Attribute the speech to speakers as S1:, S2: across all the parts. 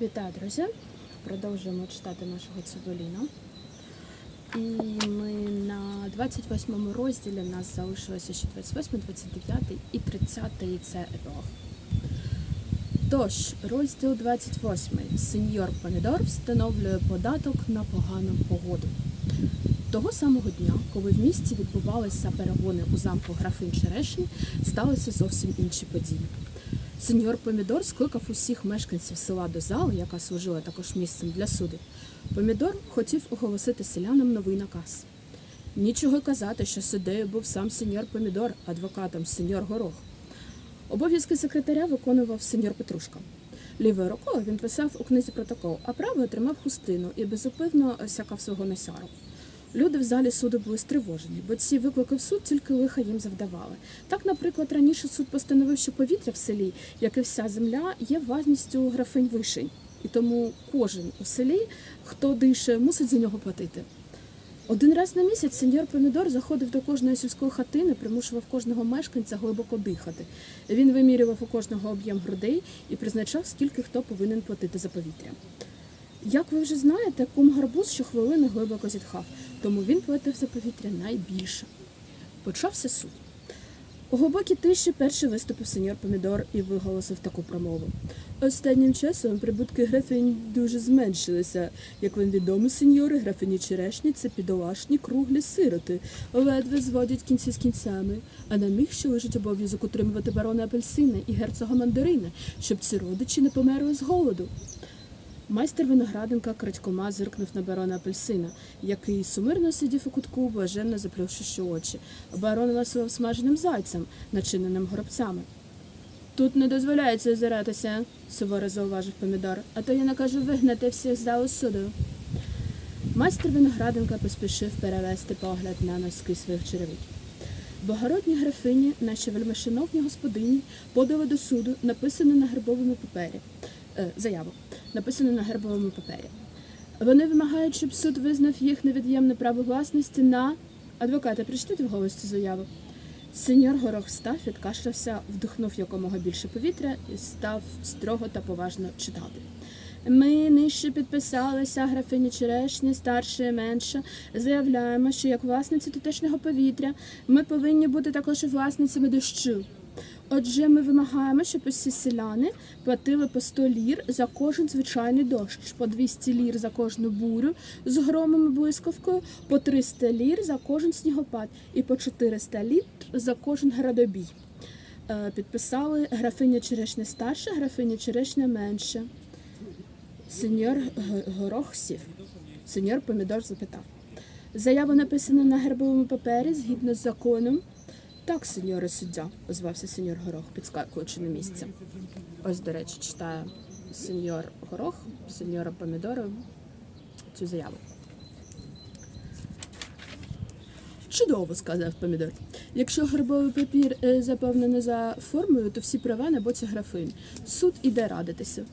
S1: Вітаю, друзі! Продовжуємо читати нашого цибуліна. І ми на 28 розділі у нас залишилося ще 28, 29 і 30 і це епілог. Тож, розділ 28. Сеньор Помідор встановлює податок на погану погоду. Того самого дня, коли в місті відбувалися перегони у замку графин Черешні, сталися зовсім інші події. Сеньор Помідор скликав усіх мешканців села до зали, яка служила також місцем для суду. Помідор хотів оголосити селянам новий наказ. Нічого казати, що суддею був сам сеньор Помідор, адвокатом сеньор Горох. Обов'язки секретаря виконував сеньор Петрушка. Лівою рукою він писав у книзі протокол, а правою тримав хустину і безупивно сякав свого носяру. Люди в залі суду були стривожені, бо ці виклики в суд тільки лиха їм завдавали. Так, наприклад, раніше суд постановив, що повітря в селі, як і вся земля, є власністю графинь вишень, і тому кожен у селі, хто дише, мусить за нього платити. Один раз на місяць сеньор Помідор заходив до кожної сільської хатини, примушував кожного мешканця глибоко дихати. Він вимірював у кожного об'єм грудей і призначав, скільки хто повинен платити за повітря. Як ви вже знаєте, кум гарбуз щохвилини глибоко зітхав, тому він платив за повітря найбільше. Почався суд. У глибокій тиші перший виступив сеньор Помідор і виголосив таку промову. Останнім часом прибутки графинь дуже зменшилися. Як вам відомо, сеньори, графині черешні це підолашні круглі сироти, ледве зводять кінці з кінцями, а на них ще лежить обов'язок утримувати барона апельсина і герцога мандарина, щоб ці родичі не померли з голоду. Майстер виноградинка крадькома зиркнув на барона апельсина, який сумирно сидів у кутку, блаженно заплющивши очі. Барон ласував смаженим зайцем, начиненим горобцями. Тут не дозволяється озиратися, суворо зауважив помідор, а то я накажу вигнати всіх з залу суду. Майстер виноградинка поспішив перевести погляд на носки своїх черевиків. Благородні графині, наші вельмишановні господині, подали до суду, написане на гербовому папері. Е, заяву, написану на гербовому папері. Вони вимагають, щоб суд визнав їх невід'ємне право власності на адвоката. Прочитайте вголос цю заяву. Сеньор Горох встав, відкашлявся, вдихнув якомога більше повітря і став строго та поважно читати. Ми нижче підписалися, графині Черешні, старша і менша, заявляємо, що як власниці тутешнього повітря ми повинні бути також власницями дощу. Отже, ми вимагаємо, щоб усі селяни платили по 100 лір за кожен звичайний дощ, по 200 лір за кожну бурю з громом і блискавкою, по 300 лір за кожен снігопад і по 400 лір за кожен градобій. Е, Підписали графиня Черешня старша, графиня Черешня менша. Сеньор Горох. Сеньор Помідор запитав. Заява написана на гербовому папері згідно з законом. Так, сеньоре суддя, озвався сеньор Горох, підскакуючи на місце. Ось, до речі, читає сеньор Горох, сеньора Помідора цю заяву. Чудово, сказав помідор. Якщо гербовий папір е, заповнено за формою, то всі права на боці графинь. Суд іде радитися.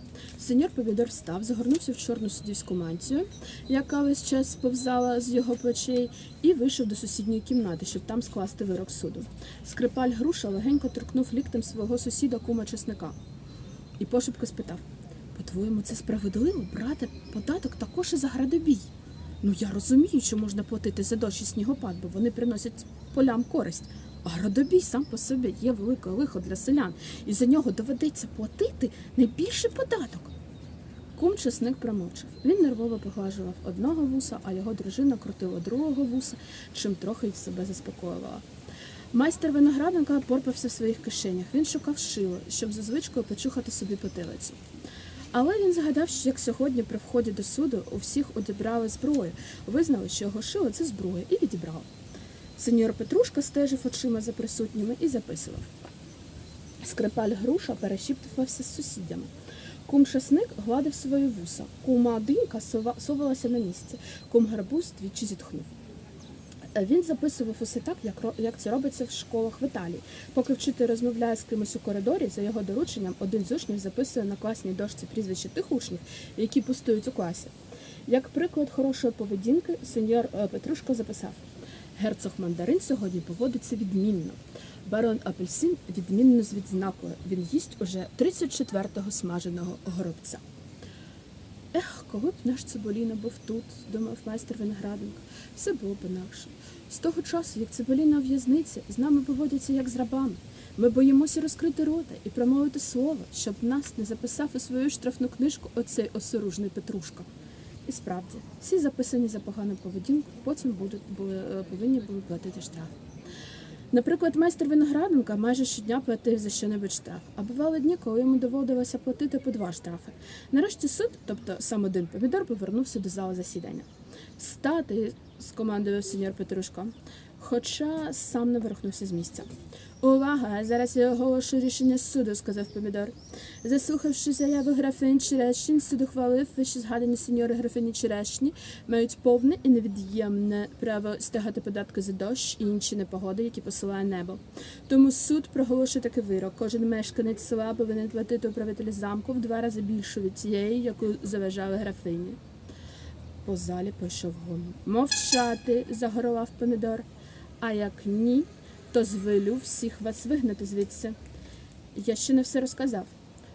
S1: Сеньор помідор встав, загорнувся в чорну суддівську мантію, яка весь час сповзала з його плечей, і вийшов до сусідньої кімнати, щоб там скласти вирок суду. Скрипаль груша легенько торкнув ліктем свого сусіда кума чесника і пошепки спитав: По-твоєму, це справедливо брати податок також і за градобій? Ну я розумію, що можна платити за дощ і снігопад, бо вони приносять полям користь. А градобій сам по собі є велике лихо для селян, і за нього доведеться платити найбільший податок. Кум чесник промовчав. Він нервово поглажував одного вуса, а його дружина крутила другого вуса, чим трохи й себе заспокоювала. Майстер виноградника порпався в своїх кишенях. Він шукав шило, щоб за звичкою почухати собі потилицю. Але він згадав, що як сьогодні при вході до суду у всіх одібрали зброю, визнали, що його шило це зброя, і відібрав. Сеньор Петрушка стежив очима за присутніми і записував. Скрипаль груша перешіптувався з сусідями. Кум шасник гладив свої вуса. Кума динька совалася на місці. Кум гарбуз двічі зітхнув. Е, Він записував усе так, як, як це робиться в школах в Італії. Поки вчитель розмовляє з кимось у коридорі, за його дорученням один з учнів записує на класній дошці прізвище тих учнів, які пустують у класі. Як приклад хорошої поведінки, сеньор е, Петрушко записав: Герцог мандарин сьогодні поводиться відмінно. Барон апельсин відмінно з відзнакою. Він їсть уже 34-го смаженого горобця. Ех, коли б наш Цибуліна був тут, думав майстер виноградник, все було б інакше. З того часу, як Цибуліна у в'язниці, з нами поводяться як з рабами. Ми боїмося розкрити рота і промовити слово, щоб нас не записав у свою штрафну книжку оцей осоружний Петрушка. І справді, всі записані за погану поведінку, потім будуть були, повинні були платити штраф. Наприклад, майстер виноградника майже щодня платив за що-небудь штраф, а бували дні, коли йому доводилося платити по два штрафи. Нарешті суд, тобто сам один помідор, повернувся до зали засідання. Стати, скомандував сеньор Петрушко, хоча сам не ворухнувся з місця. Увага! Зараз я оголошу рішення суду, сказав помідор. Заслухавши заяви графинь Черешень, суд ухвалив, вище згадані сеньори графині Черешні мають повне і невід'ємне право стягати податки за дощ і інші непогоди, які посилає небо. Тому суд проголошує такий вирок. Кожен мешканець села повинен платити управителю замку в два рази більше від тієї, яку заважали графині. По залі пішов гомін. Мовчати, загоровав помідор. А як ні, то звелю всіх вас вигнати звідси. Я ще не все розказав.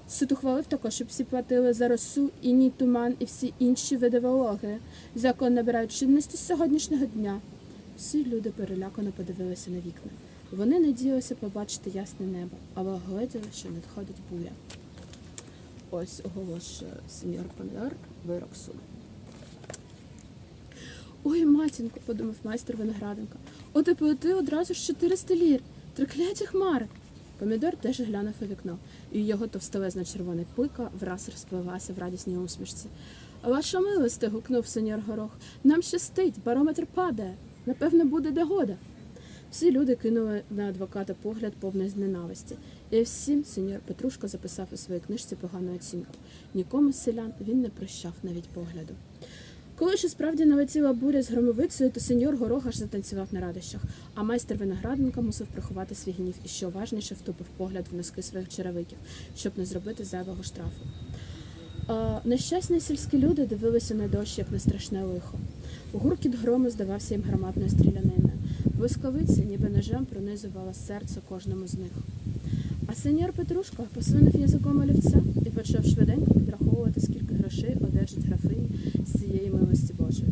S1: Суд ухвалив також, щоб всі платили за росу, іні, туман і всі інші види вологи. Закон набирають чинності з сьогоднішнього дня. Всі люди перелякано подивилися на вікна. Вони надіялися побачити ясне небо, але гледіли, що надходить буря. Ось оголошує сеньор Помідор вирок суду. Ой, матінко, подумав майстер виноградинка. От і одразу ж 400 лір. Трикляті хмари. Помідор теж глянув у вікно, і його товстелезна червона пика враз розпливлася в радісній усмішці. Ваша милосте, гукнув сеньор Горох. Нам щастить, барометр падає. Напевно, буде догода. Всі люди кинули на адвоката погляд повний ненависті. І всім сеньор Петрушко записав у своїй книжці погану оцінку. Нікому з селян він не прощав навіть погляду. Коли ж справді налетіла буря з громовицею, то сеньор Горох аж затанцював на радощах, а майстер виноградника мусив приховати свій гнів і, що важніше, втупив погляд в носки своїх черевиків, щоб не зробити зайвого штрафу. Нещасні сільські люди дивилися на дощ, як на страшне лихо. Гуркіт грому здавався їм громадною стріляниною. Блискавиця, ніби ножем, пронизувала серце кожному з них. А сеньор Петрушко посунув язиком олівця і почав швиденько підраховувати, скільки грошей одержить графині з цієї милості Божої.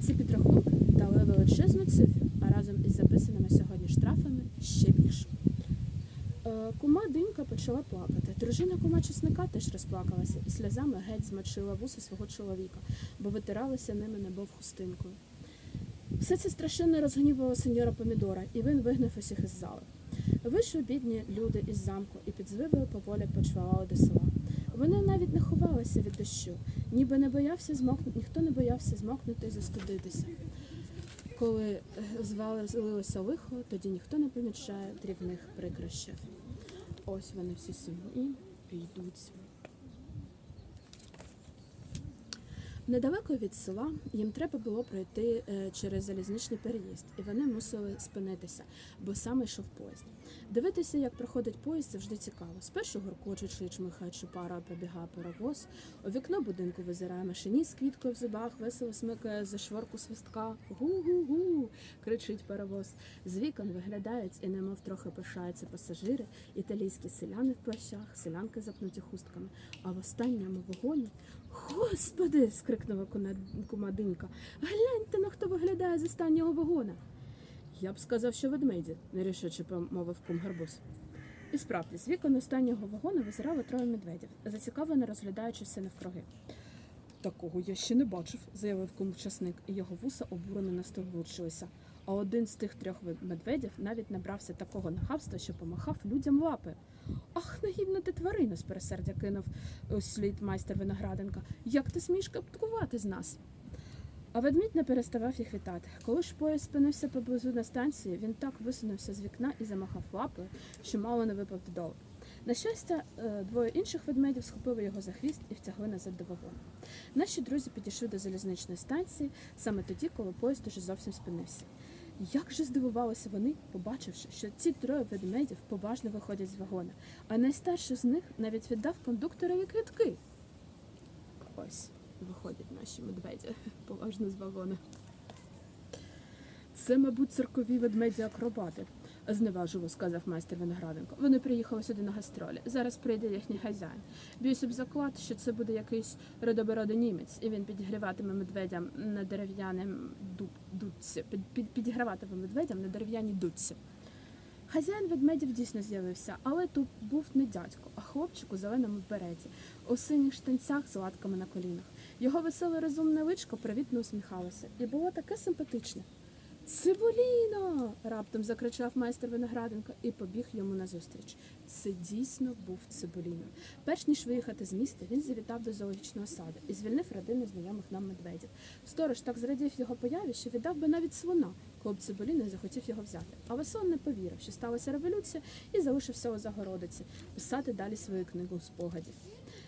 S1: Ці підрахунки дали величезну цифру, а разом із записаними сьогодні штрафами ще більше. Кума динька почала плакати. Дружина кума чесника теж розплакалася і сльозами геть змочила вуси свого чоловіка, бо витиралися ними небов хустинкою. Все це страшенно розгнівало сеньора Помідора, і він вигнав усіх із зали. Вийшли бідні люди із замку і під звивою поволі почвалали до села. Вони навіть не ховалися від дощу, ніби не боявся змокнути, ніхто не боявся змокнути і застудитися. Коли звалилося звали злилося лихо, тоді ніхто не помічає дрібних прикрощів. Ось вони всі сумні йдуть. Недалеко від села їм треба було пройти е, через залізничний переїзд, і вони мусили спинитися, бо саме йшов поїзд. Дивитися, як проходить поїзд, завжди цікаво. Спершу гуркочучи чмихаючи пара пробігає паровоз. У вікно будинку визирає машиніст з квіткою в зубах, весело смикає за шворку свистка. Гу-гу-гу. кричить паровоз. З вікон виглядають і немов трохи пишаються пасажири, італійські селяни в плащах, селянки запнуті хустками. А в останньому вагоні Господи. Скрикнула куна- кумадинька. Гляньте на хто виглядає з останнього вагона. Я б сказав, що ведмеді, нерішуче промовив кум Гарбуз. І справді, з вікон останнього вагона визирало троє медведів, зацікавлено розглядаючи все навкруги. Такого я ще не бачив, заявив кум часник, і його вуса обурено настовбурчилися. А один з тих трьох медведів навіть набрався такого нахабства, що помахав людям лапи. Ах, негідна ти тварина, з пересердя кинув у слід майстер винограденка. Як ти смієш каптувати з нас? А ведмідь не переставав їх вітати. Коли ж поїзд спинився поблизу на станції, він так висунувся з вікна і замахав лапою, що мало не випав додолу. На щастя, е, двоє інших ведмедів схопили його за хвіст і втягли назад до вагону. Наші друзі підійшли до залізничної станції саме тоді, коли поїзд уже зовсім спинився. Як же здивувалися вони, побачивши, що ці троє ведмедів поважно виходять з вагона, а найстарший з них навіть віддав кондукторові квитки. Ось виходять наші медведі поважно з вагона. Це, мабуть, церкові ведмеді-акробати. Зневажливо сказав майстер Винограденко. Вони приїхали сюди на гастролі. Зараз прийде їхній хазяїн. Б'юся б заклад, що це буде якийсь родобородий німець, і він підігріватиме медведям на дерев'яним дудці. Під, під, підіграватиме медведям на дерев'яній дудці. Хазяїн ведмедів дійсно з'явився, але тут був не дядько, а хлопчик у зеленому береті, у синіх штанцях з латками на колінах. Його веселе розумне личко привітно усміхалося і було таке симпатичне. Цибуліно. раптом закричав майстер Винограденко і побіг йому назустріч. Це дійсно був Цибуліно. Перш ніж виїхати з міста, він завітав до зоологічного саду і звільнив родину знайомих нам медведів. Сторож так зрадів його появі, що віддав би навіть слона, коли б Цибуліно захотів його взяти. Але сон не повірив, що сталася революція, і залишився у загородиці писати далі свою книгу спогадів.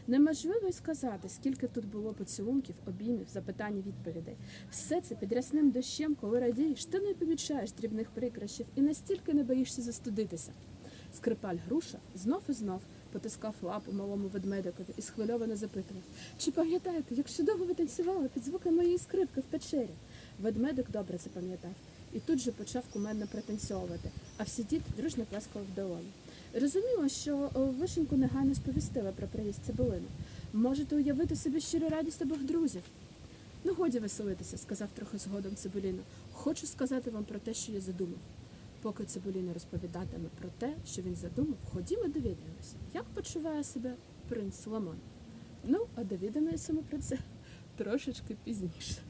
S1: Неможливо й сказати, скільки тут було поцілунків, обіймів, запитань відповідей. Все це під рясним дощем, коли радієш, ти не помічаєш дрібних прикращів і настільки не боїшся застудитися. Скрипаль груша знов і знов потискав лапу малому ведмедикові і схвильовано запитував: Чи пам'ятаєте, як чудово ви танцювали під звуки моєї скрипки в печері? Ведмедик добре це пам'ятав і тут же почав кумедно пританцьовувати, а всі діти дружно плескали в долоні. Розуміло, що о, вишеньку негайно сповістила про приїзд цибулини. Можете уявити собі щиру радість обох друзів. Ну, годі веселитися, сказав трохи згодом Цибуліно. Хочу сказати вам про те, що я задумав. Поки Цибуліно розповідатиме про те, що він задумав, ходімо довідаємося, як почуває себе принц Ламон. Ну, а довідаємося ми про це трошечки пізніше.